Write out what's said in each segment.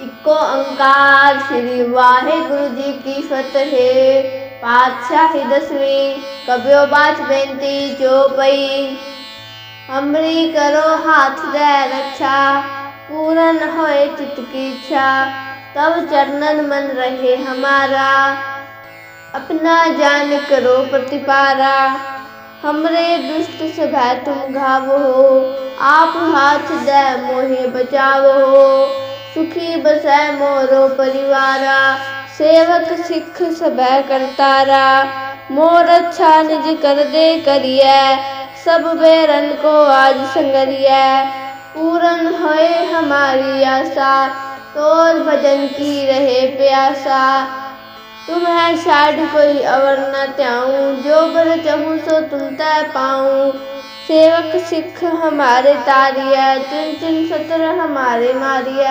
Eco अंकार Shri Wahe Guru जी की फतह। पातशाह दसवीं कब्यो बात बेनती चौपई हमरी करो हाथ दे रक्षा, पूरन होए चित की इच्छा। तब चरणन मन रहे हमारा, अपना जान करो प्रतिपारा। हमरे दुष्ट सभा तुम घाव हो आप हाथ दे मोहे बचाव। हो सुखी बसै मोरो परिवारा, सेवक सिख सभै करतारा। मोर अच्छा निज कर दे करिए सब बेरन को आज संगरिए पूरन होए हमारी आशा, तोर भजन की रहे प्यासा। तुम है शाड कोई अवर न त्याऊं, जो बर चहूँ सो तुम तय पाऊँ। सेवक सिख हमारे तारिय, चुन चुन सतर हमारे मारिय।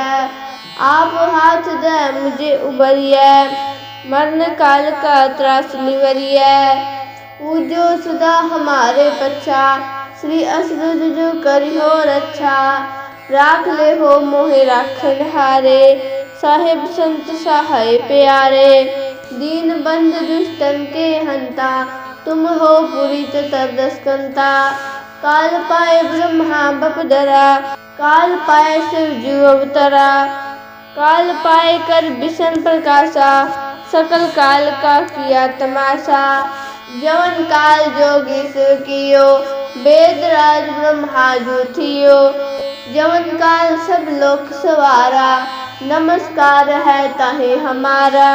आप हाथ दे, मुझे उबरिय। मरण काल का त्रास निवरिय। पूजो सदा हमारे पच्छा। श्री असरुज जो करी हो रक्षा राख ले हो मोहे राखन हारे। साहेब संत सहाय प्यारे। दीन बंद दुष्टन के हंता। तुम हो पूरी चतुर्दश कंता। काल पाए ब्रह्मा बपदरा काल पाए शिव जी अवतरा। काल पाए कर विषण प्रकाशा, सकल काल का किया तमाशा। जवन काल जोगी शिव कियो, वेद राज ब्रह्मा थियो। जवन काल सब लोक सवारा, नमस्कार है ताहे हमारा।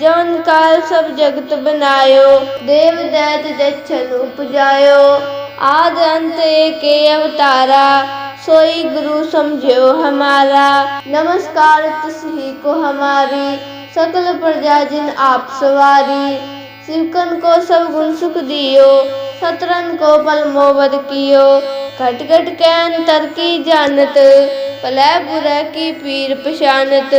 जवन काल सब जगत बनायो, देव दैत जच्छन उपजायो। आद अंत एक अवतारा, सोई गुरु समझो हमारा। नमस्कार तिसही को हमारी, सकल प्रजा जिन आप सवारी। सिरकन को सब गुण सुख दियो, सतरन को पल मोबद कियो। घट घट के अंतर की जानत पलय बुरा की पीर पशानत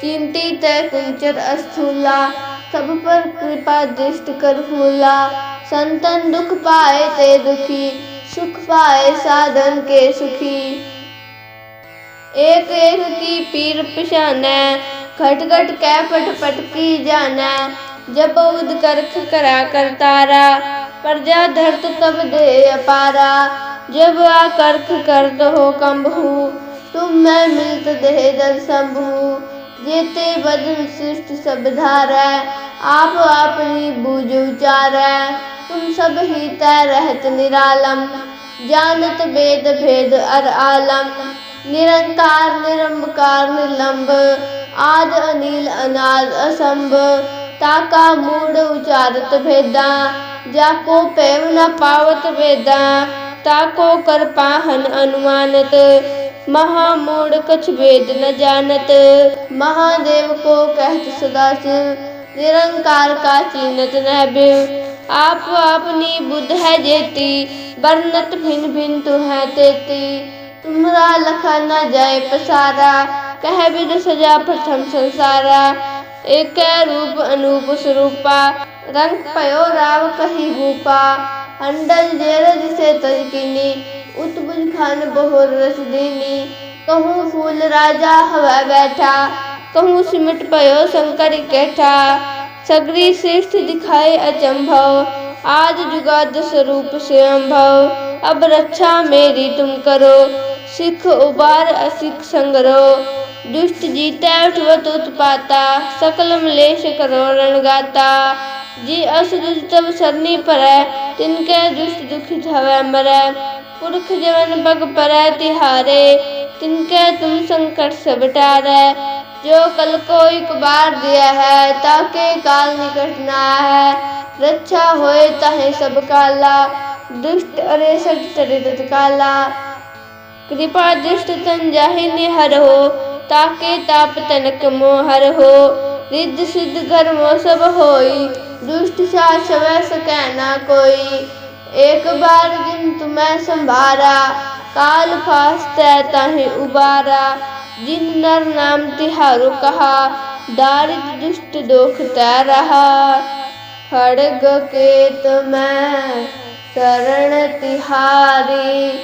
चिंती तय कुंचर अस्थूला सब पर कृपा दृष्ट कर फूला। संतन दुख पाए ते दुखी, सुख पाए साधन के सुखी। एक एक की पीर पिशाना घट घट कै पट पट की जाना। जब उद करख करा कर तारा, प्रजा धरत तब दे अपारा। जब आ करख कर हो कंबहू, तुम मैं मिलत देह दल संभू। जेते बदन सृष्ट सब धारै आप अपनी बूझ उचारै तुम सब ही तय रहत निरालम, जानत वेद भेद अर आलम। निरंकार निरंकार निलंब, आद, अनिल, अनाद असंभ ताका मूड उचारत भेदा जाको पेव न पावत वेदा। ताको कर पाहन अनुमानत महामूड कछ वेद न जानत। महादेव को कहत सदा शिव निरंकार का चीनत न बिव आप अपनी बुद्ध है जेती, वर्णत भिन भिन तु है तेती। तुमरा लखा न जाय पसारा, कह विद सजा प्रथम संसारा। एक रूप अनूप स्वरूपा, रंग पयो राव कही भूपा। अंडल जेर जिसे तजकिनी उत्बुज खान बहुर रस दीनी कहूँ फूल राजा हवा बैठा। कहूँ सिमट पयो शंकर कैठा। सगरी श्रेष्ठ दिखाए अचंभव। आज जुगाद स्वरूप स्वयंभव अब रक्षा मेरी तुम करो। सिख उबार असिख संगरो। दुष्ट जीता उठवत उत्पाता। सकल मलेश करो रणगाता। जी असुर तब सरनी परै। तिनके दुष्ट दुखित हवै मरै। पुरख जवन बग पर तिहारे, तिनके तुम संकट सब टारै जो कल को एक बार दिया है, ताके काल निकट ना है। रक्षा होए ताहे सब काला, दुष्ट अरे सट तरित काला। कृपा दुष्ट तन जाहि निहर हो, ताके ताप तनक मोहर हो। रिद्ध सिद्ध कर्म सब होई, दुष्ट सास सकै ना कोई। एक बार दिन तुम्हें संभारा, काल फास्ते ताहि उबारा। जिन नर नाम तिहारो कहा, दारिद दुष्ट दोख तै रहा। खड़ग के तुम्हें शरण तिहारी,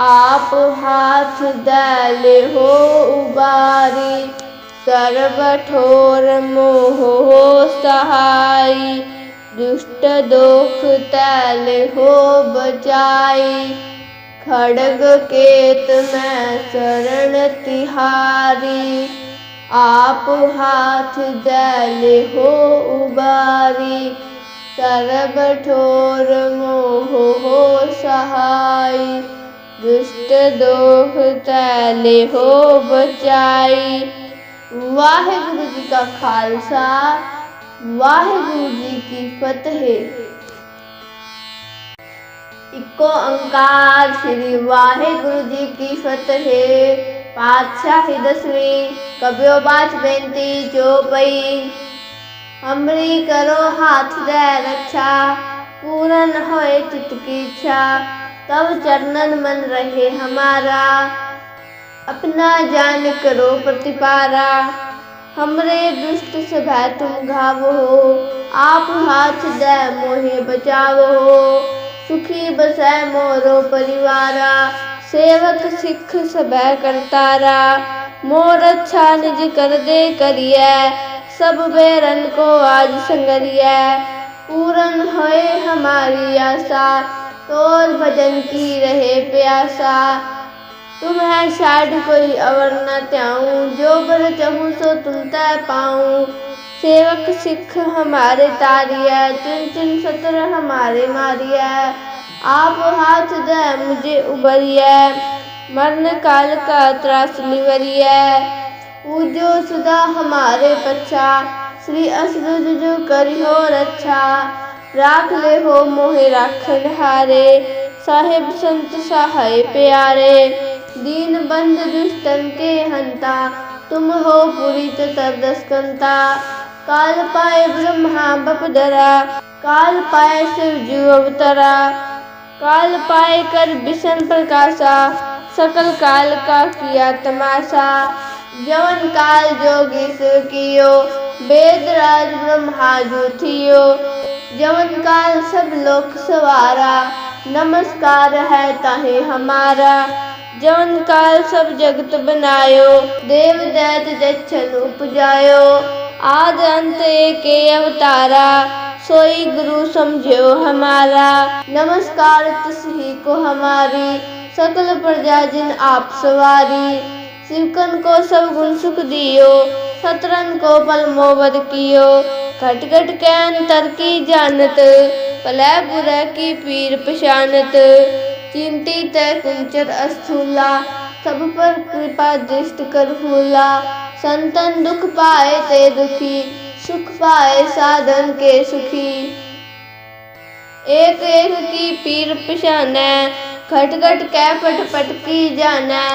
आप हाथ दल हो उबारी। सर्व ठोर मोह सहाई। दुष्ट दोख तैल हो बचाई। खड़ग केत मैं शरण तिहारी। आप हाथ दैल हो उबारी। सर्व ठोर मोह हो सहाय दुष्ट दोख तैल हो बचाई। वाहिगुरु जी का खालसा। वाहिगुरु जी की फतेह। इको अंकार श्री वाहिगुरु जी की फतेह। पातशाही दसवीं कबियो बाच बेनती, जो पई, हमरी करो हाथ दे रक्षा, पूरन होए चित की इच्छा तब चरणन मन रहे हमारा। अपना जान करो प्रतिपारा। हमरे दुष्ट सभा तुम घाव हो आप हाथ दे मोहे बचाव हो सुखी बसै मोरो परिवारा, सेवक सिख सभै करतारा। मोर अच्छा निज कर दे करिए सब बेरन को आज संगरिए पूरन होए हमारी आशा, तोर भजन की रहे प्यासा। तुम्हें शायद कोई अवर न त्याऊं, जो बर चहूँ सो तुम तय पाऊँ। सेवक सिख हमारे तारिया, चिन चिन सतर हमारे मारिया। आप हाथ दे, मुझे उबरिया। मरण काल का त्रास निवरिया। पूजो सुधा हमारे पच्छा श्री असुर जो करियो रक्षा। राख ले हो मोहे राखन हारे। साहेब संत सहाय प्यारे, दीन बंद दुष्टन के हंता। तुम हो पूरी चतुर्दस्कंता काल पाए ब्रह्मा बप बपदरा काल पाए शिव जीव अवतरा। काल पाए कर विष्ण प्रकाशा, सकल काल का किया तमाशा। जवन काल जोगी कियो, वेद राज ब्रह्मा जो थियो। जवन काल सब लोक सवारा, नमस्कार है ताहे हमारा। जवन काल सब जगत बनायो, देव दैत जच्छन उपजायो। आद अंत एक अवतारा, सोई गुरु समझो हमारा। नमस्कार तिसही को हमारी, सकल प्रजा जिन आप सवारी। शिवकन को सब गुण सुख दियो, सतरन को पल मोबद कियो। घट घट के अंतर की जानत पलै बुरा की पीर पशानत चिंती तय कुंचर अस्थूला, सब पर कृपा दृष्ट कर फूला संतन दुख पाए ते दुखी, सुख पाए साधन के सुखी। एक एक की पीर पशाना खट खट कै पट पट की जाना।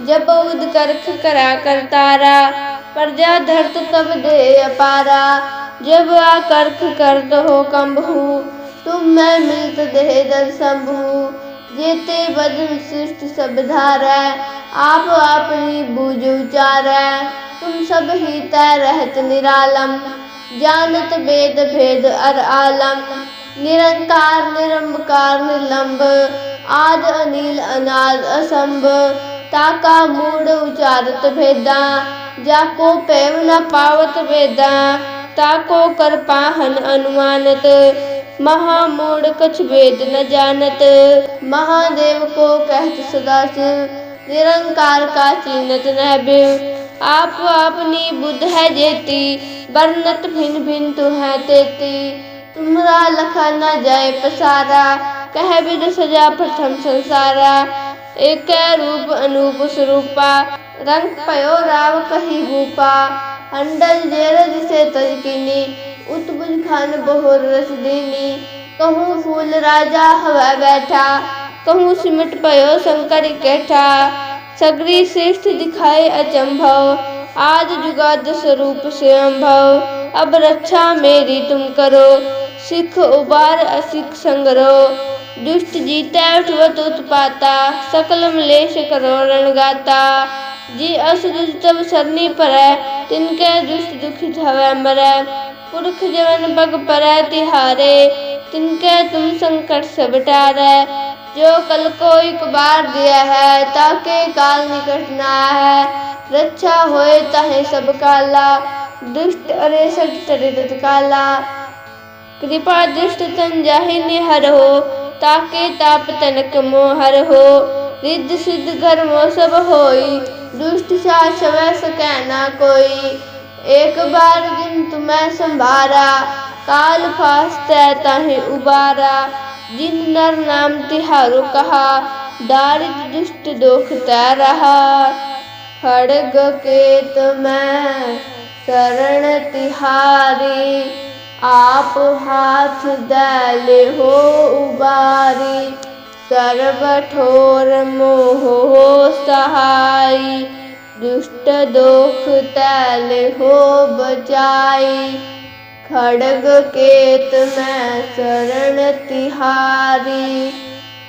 जब उद करख करा कर तारा प्रजा धरत तब दे अपारा। जब आकर्क कर हो कंबहू, तुम मैं मिलत देह दर शंभु जेते बदन सृष्ट सब धारै, आप अपनी बूझ उचारै। तुम सब ही तय रहत निरालम, जानत वेद भेद अर आलम। निरंकार निरंकार निलंब, आद, अनिल, अनाद असंभ ताका, मूड, उचारत भेदा, जाको, पेव न पावत वेदा ताको, कर पाहन अनुमानत महामूढ़ कछ वेद न जानत, महादेव को कहत सदा शिव निरंकार का चीनत न आप अपनी बुद्ध है जेती, वर्णत भिन्न भिन्न तु है तेती। तुमरा लखा न जाए पसारा, कह विद सजा प्रथम संसारा। एक रूप अनूप स्वरूपा, रंग पयो राव कही भूपा अंडल जेर से तजकिनी उत्बुज खान बहुर रस दीनी। कहूँ फूल राजा हवा बैठा, कहूँ सिमट पयो शंकर कैठा। सगरी श्रेष्ठ दिखाए अचंभव आज जुगाद स्वरूप से अम्भव अब रक्षा मेरी तुम करो, सिख उबार असिख संगरो। दुष्ट जीता उठवत उत्पाता, सकल मलेश करो रणगाता। जी असुर तब सरनी परै, तिनके दुष्ट दुखित हवै मरै। पुरख जवन बग परै तिहारे, तिनके तुम संकट सब टारै। जो कल को एक बार दिया है, ताके काल निकट ना है। रक्षा होए ताहे सब काला, दुष्ट अरे सट काला। कृपा दुष्ट तन जाहि निहर हो, ताके ताप तनक मोहर हो। रिद्ध सिद्ध घर मो सब होई, दुष्ट सा सवै सकै ना कोई। एक बार जिन तुम्हें संभारा, काल फास्ते ताहि उबारा। जिन नर नाम तिहारो कहा दारिद दुष्ट दुख तै रहा। खड़ग केत में शरण तिहारी, आप हाथ दले हो उबारी। सर्व ठोर मोह हो सहाई, दुष्ट दोख तैल हो बचाई। खड़ग केत में शरण तिहारी,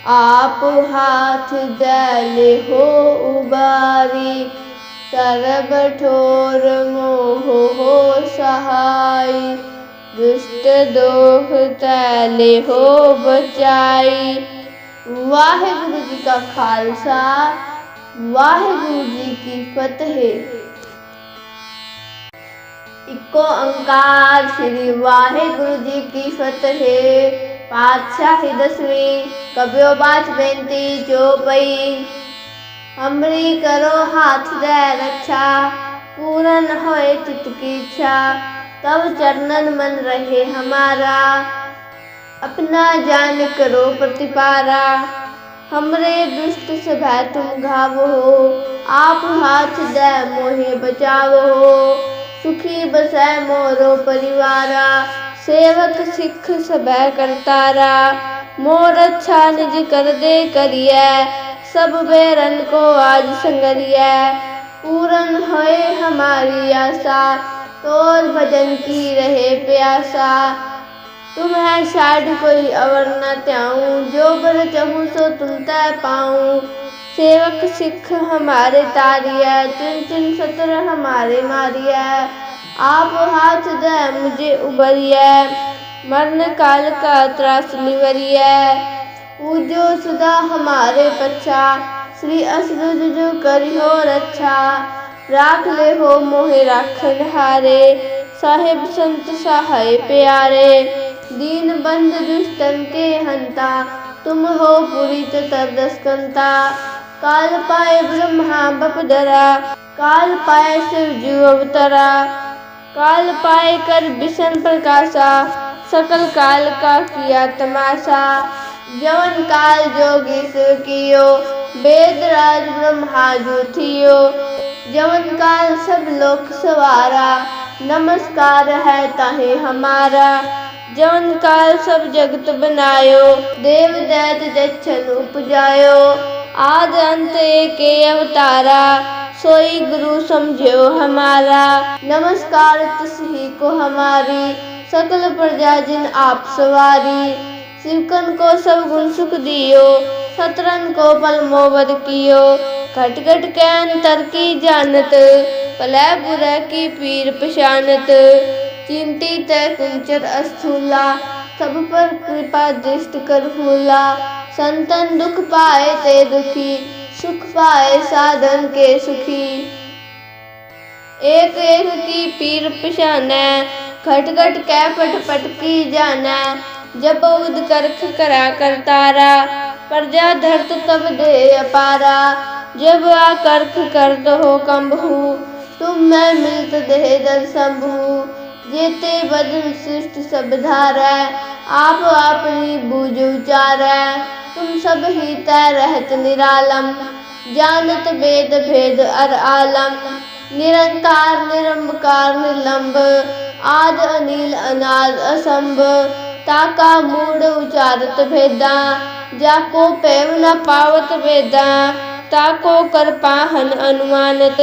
आप हाथ दल हो उबारी सर्व ठोर मोह हो सहाय दुष्ट दोख तैल हो बचाई। वाहिगुरु जी का खालसा, वाहिगुरु जी की फतेह। इको अंकार श्री वाहे गुरु जी की फतेह। पातशाही दसवीं कबियो बाच बेनती चौपई हमरी करो हाथ दे रक्षा, पूरन होए चित की इच्छा, तब चरणन मन रहे हमारा। अपना जान करो प्रतिपारा, हमरे दुष्ट सभै तुम घाव हो, आप हाथ दे मोहे बचाव हो। सुखी बसै मोरो परिवारा, सेवक सिख सबै करतारा। मोर अच्छा निज कर दे करिए सब बेरन को आज संगरिए पूरन होए हमारी आशा, तोर भजन की रहे प्यासा। तुम्हें शायद कोई अवर न त्याऊं, जो बर चहूँ सो तुम तय पाऊँ। सेवक सिख हमारे तारिया, चिन चिन सतर हमारे मारिया। आप हाथ दे, मुझे उबरिया। मरण काल का त्रास निवरिया। पूजो सदा हमारे पच्छा। श्री असरुज जो करी हो रक्षा राख ले हो मोहे राखन हारे। साहेब संत सहाय प्यारे। दीन बंद दुष्टन के हंता। तुम हो पूरी चतुर्दश कंता। काल पाए ब्रह्मा बपदरा काल पाए शिव अवतरा। काल पाए कर विषण प्रकाशा, सकल काल का किया तमाशा। जवन काल जोगी कियो, वेद राज ब्रह्मा जूथियो जवन काल सब लोक सवारा, नमस्कार है ताहे हमारा। जवन काल सब जगत बनायो, देव दैत जच्छन उपजायो। आद अंत एक अवतारा, सोई गुरु समझो हमारा। नमस्कार तुसही को हमारी, सकल प्रजा जिन आप सवारी। शिवकन को सब गुण सुख दियो, सतरन को पल मोबद कियो। घट घट के अंतर की जानत पलय बुरा की पीर पशानत चिंती तय कुंचर अस्थूला, सब पर कृपा दृष्ट कर फूला। संतन दुख पाए ते दुखी, सुख पाए साधन के सुखी। एक एक की पीर पिशाना घट घट कै पट पट की जाना। जब उद करख करा कर तारा, प्रजा धरत तब दे अपारा। जब आ करख कर हो कंबहू, तुम मैं मिलत देह दर शंभू जेते बदन सृष्टि सब धारै आप अपनी बूझ उचारै तुम सब ही तय रहत निरालम, जानत वेद भेद अर आलम। निरंकार निरंकार निलंब, आद, अनिल, अनाद असंभ ताका मूड उचारत भेदा, जाको पेव न पावत वेदा। ताको कर पाहन अनुमानत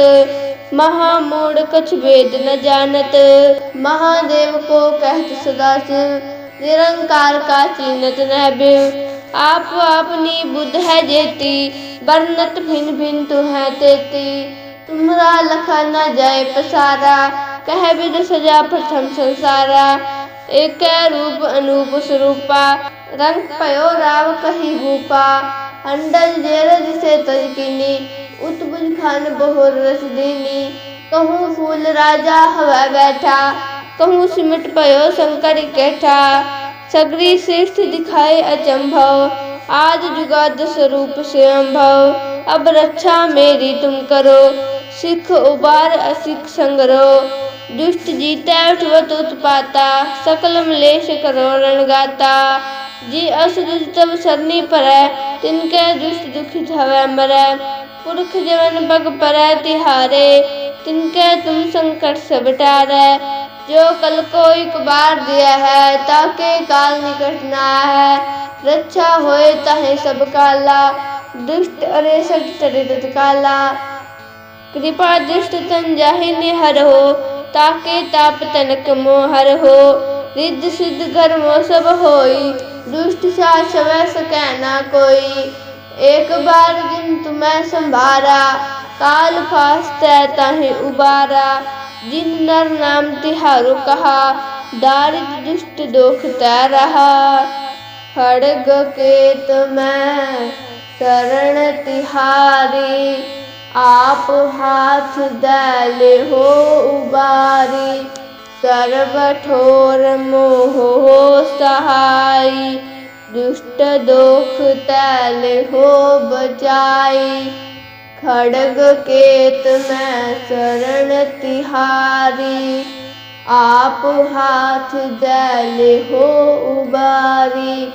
महामूढ़ कछ वेद न जानत। महादेव को कहत सदाशिव निरंकार का चीनत न आप अपनी बुद्ध है जेती, वर्णत भिन्न भिन्न तु है तेती। तुमरा लखा न जाय पसारा, कह विद सजा प्रथम संसारा। एक रूप अनूप स्वरूपा, रंग पयो राव कही भूपा अंडल जेर जिसे तजकिनी उत्बुज खान बहुर रस दीनी कहूँ फूल राजा हवा बैठा। कहूँ सिमट पयो शंकर कैठा। सगरी श्रेष्ठ दिखाए अचंभव। आज जुगाद स्वरूप से अम्भव। अब रक्षा मेरी तुम करो। सिख उबार असिख संगरो। दुष्ट जीता उठवत उत्पाता। सकल मलेश करो रणगाता। जी अस तब सरनी पर। तिनके दुष्ट दुखित हवे मरै। पुरख जवन बग पर तिहारे, तिनके तुम संकट सब टारे। जो कल को एक बार दिया है, ताके काल निकट ना है। रक्षा होए ताहे सब काला, दुष्ट अरे सट तरे तत्काला कृपा दुष्ट तन जाहि निहर हो, ताके ताप तनक मोहर हो। रिद्ध सिद्ध घर मो सब होई, दुष्ट सा सकै ना कोई। एक बार दिन तुम्हें संभारा, काल फास्ते ताहि उबारा। जिन नर नाम तिहारो कहा, दारिद दुष्ट दुख रहा। खड़ग के तुम्हें शरण तिहारी, आप हाथ दल हो उबारी। सर्व ठोर मोह हो सहाई दुष्ट दोख तैल हो बचाई। खड़ग केत में शरण तिहारी। आप हाथ दैल हो उबारी।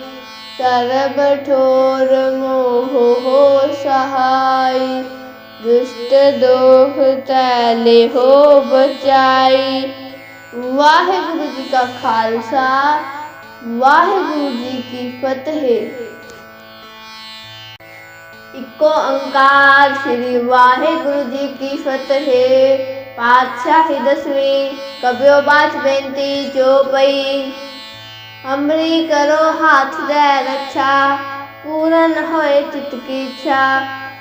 सर्व ठोर मोह हो सहाय दुष्ट दोख तैल हो बचाई। वाहेगुरु जी का खालसा। वाहेगुरु जी की फतेह। इको अंकार श्री वाहेगुरु जी की फतेह। पातशाही दसवीं कबियो बात बेनती, जो पई, हमरी करो हाथ दे रक्षा, पूरन होए चित की इच्छा,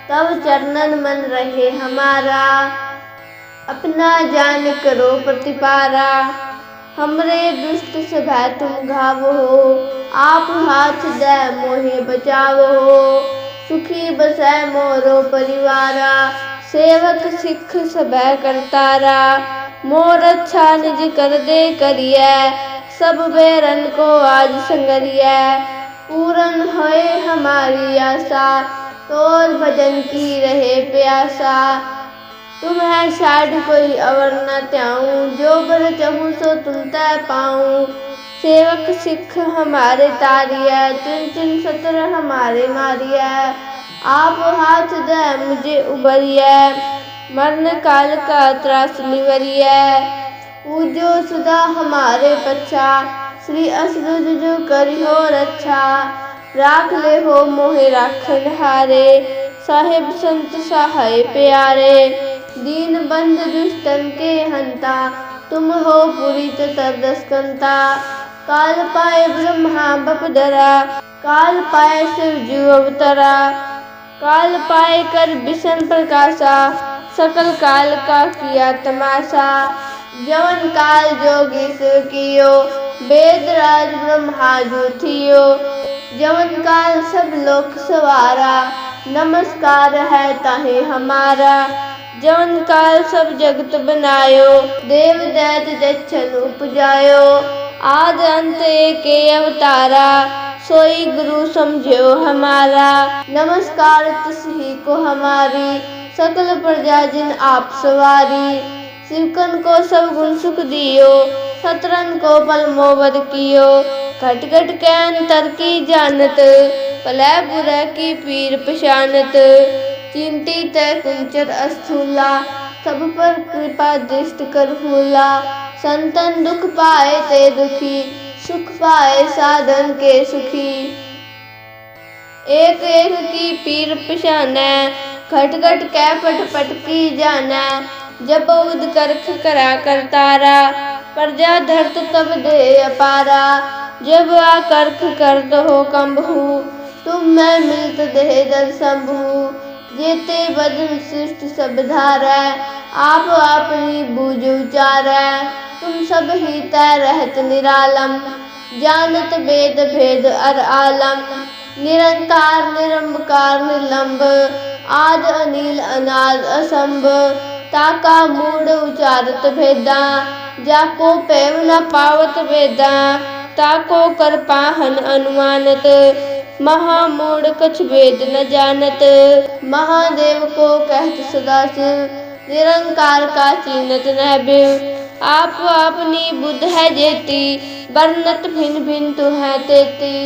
तब चरणन मन रहे हमारा। अपना जान करो प्रतिपारा। हमरे दुष्ट सभा तुम घाव। हो आप हाथ दे, मोहे बचाव। हो सुखी बसै मोरो परिवारा। सेवक सिख सबै करतारा। मोर अच्छा निज कर दे करिए सब बेरन को आज संगरिए पूरन होए हमारी आशा, तोर भजन की रहे प्यासा। तुम्हें शायद कोई अवर न त्याऊं, जो बर चहूँ सो तुम तय पाऊँ। सेवक सिख हमारे तारिया, चुन चुन सतर हमारे मारिया। आप हाथ दे मुझे उबरिया, मरण काल का त्रास निवरिया। पूजो सुधा हमारे पच्छा, श्री असरुज जो करी हो रक्षा राख ले हो मोहे राखन हारे, साहेब संत सहाय प्यारे। दीन बंद दुष्टन के हंता, तुम हो पूरी चतुर्दस्कंता काल पाए ब्रह्मा बप बपदरा, काल पाए शिव जीव अवतरा। काल पाए कर विषण प्रकाशा, सकल काल का किया तमाशा। जवन काल जोगी शिव कियो, वेद राज ब्रह्मा जूथियो जवन काल सब लोक सवारा, नमस्कार है ताहे हमारा। जवन काल सब जगत बनायो देव दैत दक्षन उपजायो आद अंत एक अवतारा सोई गुरु समझो हमारा नमस्कार तिसही को हमारी सकल प्रजा जिन आप सवारी शिवकन को सब गुण सुख दियो सतरन को पल मोबद कियो घट घट के अंतर की जानत पलय बुरा की पीर पशानत चिंती तय कुंचर अस्थूला, सब पर कृपा दृष्ट कर फूला संतन दुख पाए ते दुखी, सुख पाए साधन के सुखी। एक एक की पीर पिशाना घट घट कै पट पट की जाना। जब उद करख करा कर तारा, प्रजा धरत तब दे अपारा। जब आ करख कर हो कंबहू, तुम मैं मिलत दे दर शंभू जेते बदन सृष्ट सब धारै आप अपनी बूझ उचारै तुम सब ही तय रहत निरालम, जानत वेद भेद अर आलम। निरंकार निरंकार निलंब, आद, अनिल, अनाद असंभ ताका मूड उचारत भेदा, जाको पैव न पावत वेदा। ताको कर पाहन अनुमानत। महामूड कछ वेद न जानत। महादेव को कहत सदाशिव निरंकार का चीनत न बिव आप अपनी बुद्ध है जेती बरनत भिन भिन तु है तेती।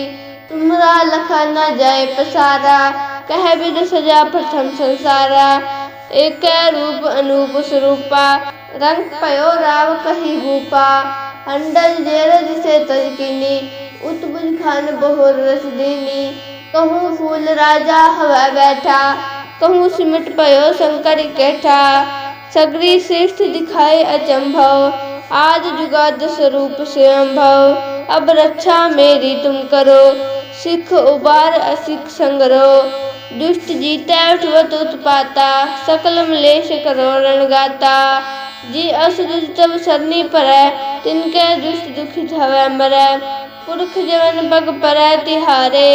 तुमरा लखा न जाए पसारा, कह विद सजा प्रथम संसारा। एक रूप अनूप स्वरूपा, रंग पयो राव कही भूपा। हंडल जेर जिसे तजकिनी उत्बुज खान बहुर रस दीनी। कहूँ फूल राजा हवा बैठा, कहूँ सिमट पयो शंकर कैठा। सगरी श्रेष्ठ दिखाए अचंभव, आज जुगाद स्वरूप स्वयंभव अब रक्षा मेरी तुम करो, सिख उबार असिख संगरो। दुष्ट जीता उठवत उत्पाता सकल मलेश करो रणगाता। जी असुर तब सरनी परै तिनके दुष्ट दुखित हवै मरै। पुरख जवन पग परै तिहारे,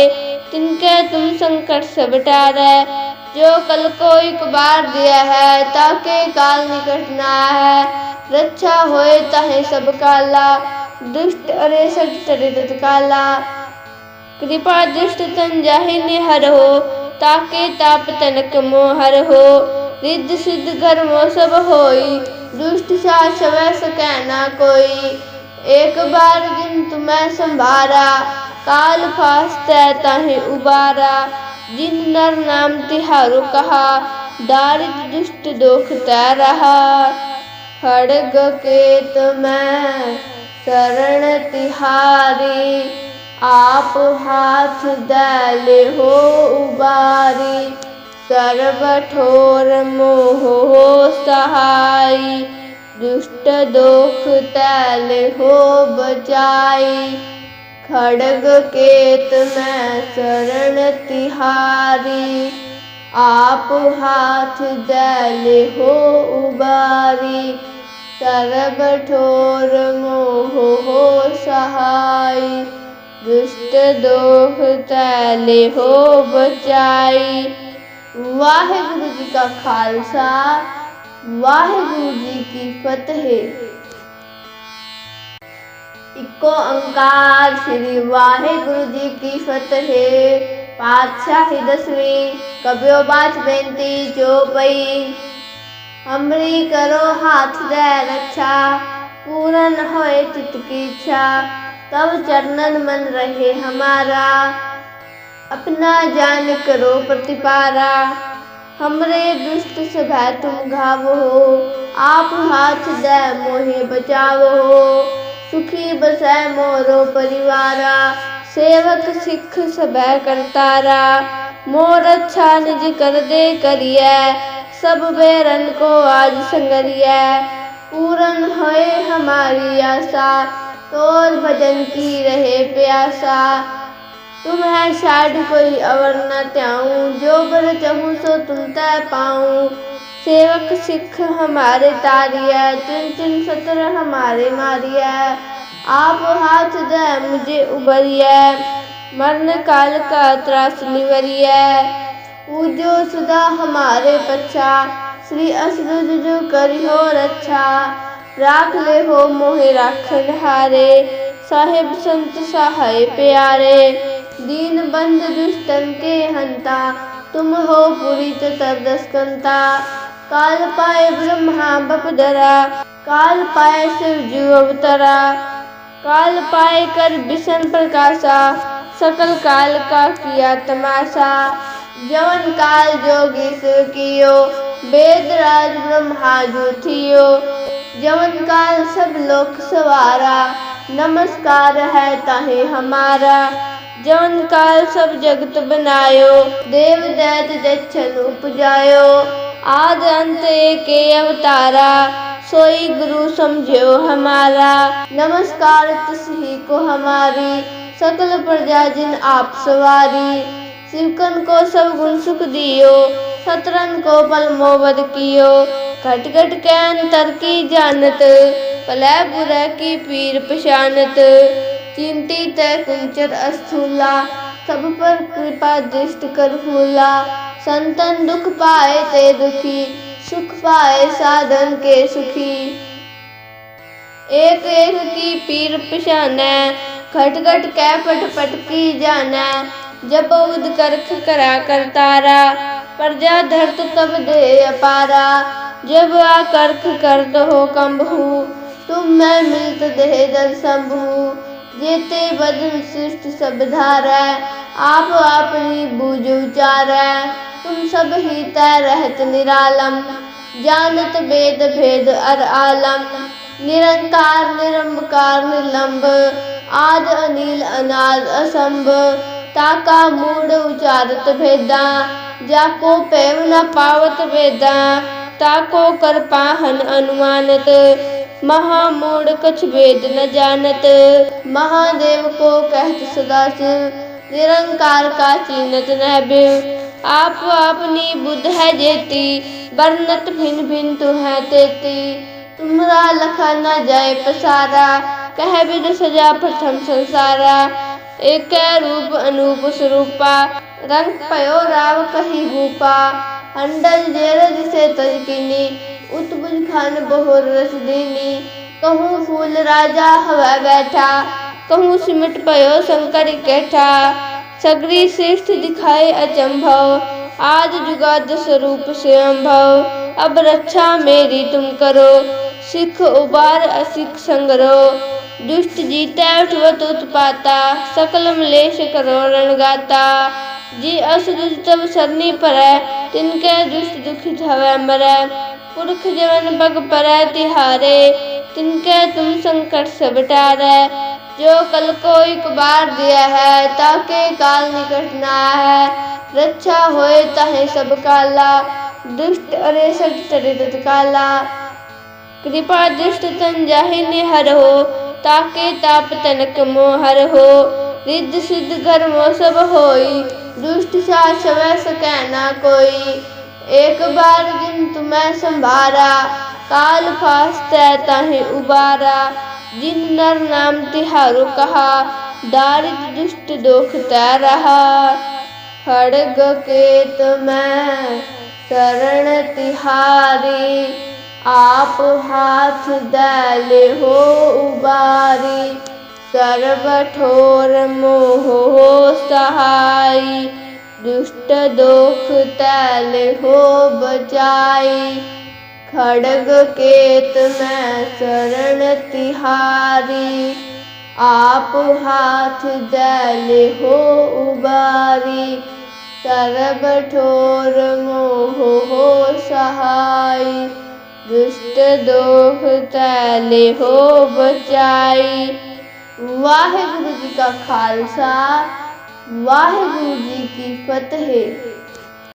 तिनके तुम संकट सब टारै जो कल को एक बार दिया है, ताके काल निकट ना है। रक्षा होए ताहे सब काला, दुष्ट अरे सट तरित काला। कृपा दुष्ट तन जाहि निहर हो, ताके ताप तनक मोहर हो। रिद्ध सिद्ध कर्म सब होई दुष्ट सा सवै सकै ना कोई। एक बार जिन तुम्हें संभारा, काल फास्तै ताहि उबारा। जिन नर नाम तिहारो कहा दारिद दुष्ट दुख तै रहा। खड़ग के तुम्हें शरण तिहारी, आप हाथ दल हो उबारी। सर्व ठोर मोह सहाई, दुष्ट दोख तैल हो बचाई। खड़ग केत में शरण तिहारी, आप हाथ दल हो उबारी। सर्व ठोर मोह हो सहाय दुष्ट दोख तैल हो बचाई। वाहिगुरु जी का खालसा, वाहिगुरु जी की फतेह। इको अंकार श्री वाहिगुरु जी की फतेह। पातशाही दसवीं कबियो बात बेनती चौपई हमरी करो हाथ दे रक्षा, पूरन होए चित की इच्छा। तब चरणन मन रहे हमारा। अपना जान करो प्रतिपारा। हमरे दुष्ट सभा तुम घाव। हो आप हाथ दे मोहे बचाव। हो सुखी बसै मोरो परिवारा। सेवक सिख सभै करतारा। मोर अच्छा निज कर दे करिए सब बेरन को आज संगरिए पूरन होए हमारी आशा, तोर भजन की रहे प्यासा। तुम है शायद कोई अवर न त्याऊं। जो बर चहूँ सो तुम तय पाऊँ। सेवक सिख हमारे तारिया, चिन चिन सतर हमारे मारिया। आप हाथ दे मुझे उबरिया, मरण काल का त्रास निवरिया। पूजो सुधा हमारे पच्छा, श्री असरुज जो करियो रक्षा राख ले हो मोहे राखन हारे, साहेब संत सहाय प्यारे। दीन बंद दुष्टन के हंता, तुम हो पूरी चतुर्दस्कंता काल पाए ब्रह्मा बप बपदरा काल पाए शिव जीव अवतरा। काल पाए कर विष्ण प्रकाशा, सकल काल का किया तमाशा। जवन काल जोगी शिव कियो, वेद राज ब्रह्मा जूथियो जवन काल सब लोक सवारा, नमस्कार है ताहे हमारा। जवन काल सब जगत बनायो देव दैत जच्छन उपजायो आद अंत एक अवतारा सोई गुरु समझो हमारा नमस्कार तिसही को हमारी सकल प्रजा जिन आप सवारी शिवकन को सब गुण सुख दियो सतरन को पल मोबद कियो घट घट के अंतर की जानत पलै बुरै की पीर पशानत चिंती तय कुंचर अस्थूला, सब पर कृपा दृष्ट कर फूला। संतन दुख पाए ते दुखी, सुख पाए साधन के सुखी। एक एक की पीर पिशाना खट खट कै पट पट की जाना। जब उद करख करा कर तारा, प्रजा धरत तब दे अपारा। जब आ करख करत हो कंबहू, तुम मैं मिलत दे दल संभू। जेते बदन सृष्ट सब धारै आप अपनी बूझ उचारै तुम सब ही तय रहत निरालम, जानत वेद भेद अर आलम। निरंकार निरंकार निलंब, आद, अनिल, अनाद असंभ ताका मूड उचारत भेदा जाको पेव न पावत वेदा। ताको कर पाहन अनुमानत। महामूड कछ वेद न जानत। महादेव को कहत सदाशिव निरंकार का चीनत न बिव आप अपनी बुद्ध है जेती, वर्णत भिन्न भिन्न तु है तेती। तुमरा लखा न जाए पसारा, कह विद सजा प्रथम संसारा। एक रूप अनूप स्वरूपा, रंग पयो राव कही भूपा अंडल जेर जिसे तजकिनी उत्बुज खान बहुर रस दीनी कहूँ फूल राजा हवा बैठा। कहूँ सिमट पयो शंकर कैठा। सगरी श्रेष्ठ दिखाए अचंभव। आज जुगाद स्वरूप स्वयं भव अब रक्षा मेरी तुम करो। सिख उबार असिख संगरो। दुष्ट जीता उठवत उत्पाता। सकल मलेश करो रणगाता। जी अस तब सरनी पर, तिनके दुष्ट दुखित हवै मरै। पुरख जवन बग पर तिहारे, तिनके तुम संकट सब टारै। जो कल को एक बार दिया है, ताके काल निकट ना है। रक्षा होए तहे सब काला, दुष्ट अरे सट चरित काला। कृपा दुष्ट तन जाहि निहर हो, ताके ताप तनक मोहर हो। रिद्ध सिद्ध घर मो सब होई, दुष्ट सा सवै सकै ना कोई। एक बार जिन तुम्हें संभारा, काल फास्ते ताहि उबारा। जिन नर नाम तिहारो कहा दारिद दुष्ट दोख तै रहा। खड़ग केत मैं शरण तिहारी, आप हाथ दले हो उबारी। सर्व ठोर मोह हो सहाई। दुष्ट दोख तैल हो बचाई। खड़ग केत में शरण तिहारी। आप हाथ दैल हो उबारी। सर्व ठोर मोह हो सहाय दुष्ट दोख तैले हो बचाई। वाहिगुरु जी का खालसा। वाहिगुरु जी की फतेह।